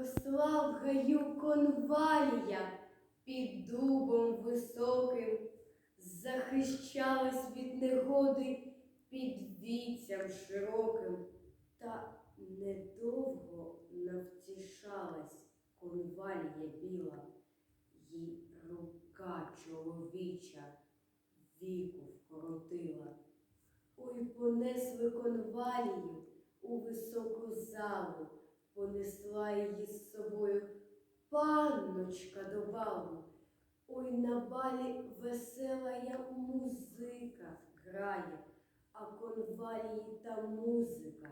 Росла гаю конвалія під дубом високим, захищалась від негоди під віцям широким, та недовго навтішалась конвалія біла, їй рука чоловіча віку вкоротила. Ой, понесли конвалію у високу залу, понесла її з собою панночка до балу. Ой, на балі весела я музика грає, а конвалії та музика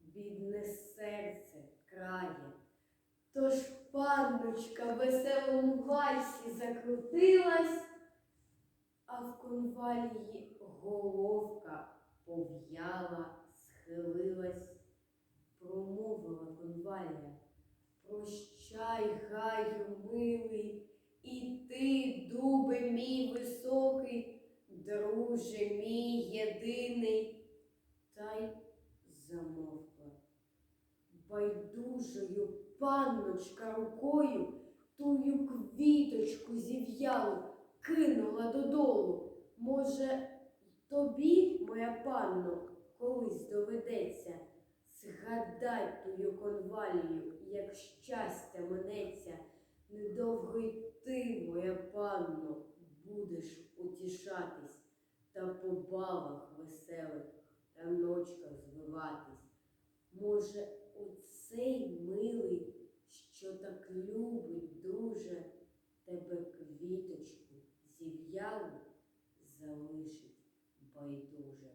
бідне серце крає. Тож панночка в веселому вальсі закрутилась, а в конвалії головка пов'яла, схилилась, конвалія. Прощай, гаю, милий, і ти, дубе мій високий, друже мій єдиний, та й замовкла. Байдужою панночка рукою тую квіточку зів'ялу кинула додолу. Може, тобі, моя панно, колись доведеться згадать тую конвалію, як щастя минеться, недовго й ти, моя панно, будеш утішатись та по балах веселих та ночках звиватись. Може, оцей милий, що так любить дуже, тебе квіточку зів'ялу залишить байдуже.